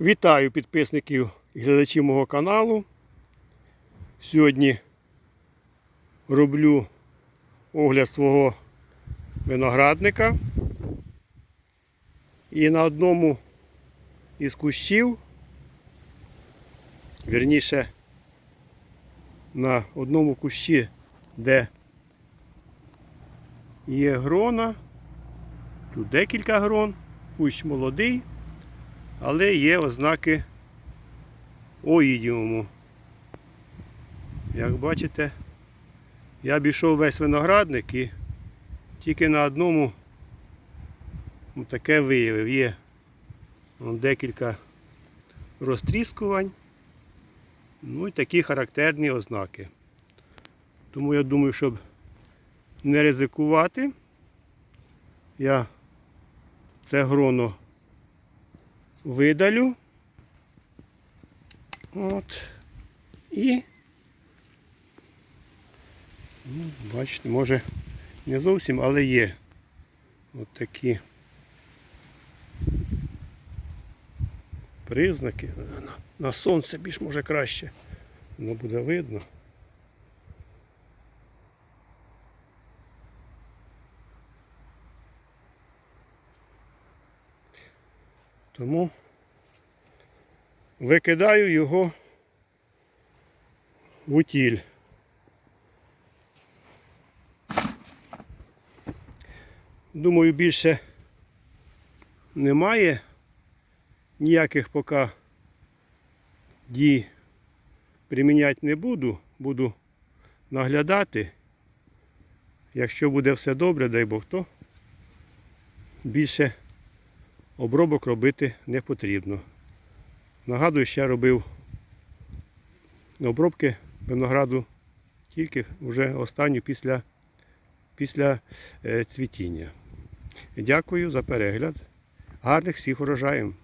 Вітаю підписників і глядачів мого каналу. Сьогодні роблю огляд свого виноградника. І на одному із кущів, вірніше, на одному кущі, де є грона, тут декілька грон, кущ молодий, але є ознаки оїдіуму. Як бачите, я обійшов весь виноградник і тільки на одному ну, таке виявив. Є декілька розтріскувань, ну і такі характерні ознаки. Тому я думаю, щоб не ризикувати, я це гроно видалю. От. І ну, бачите, може не зовсім, але є от такі признаки. На, сонце більш може краще. Воно буде видно. Тому викидаю його в утіль. Думаю, більше немає ніяких поки дій приміняти не буду. Буду наглядати. Якщо буде все добре, дай Бог, то більше обробок робити не потрібно. Нагадую, я робив обробки винограду тільки вже останню після, після е, цвітіння. Дякую за перегляд. Гарних всіх урожаїв!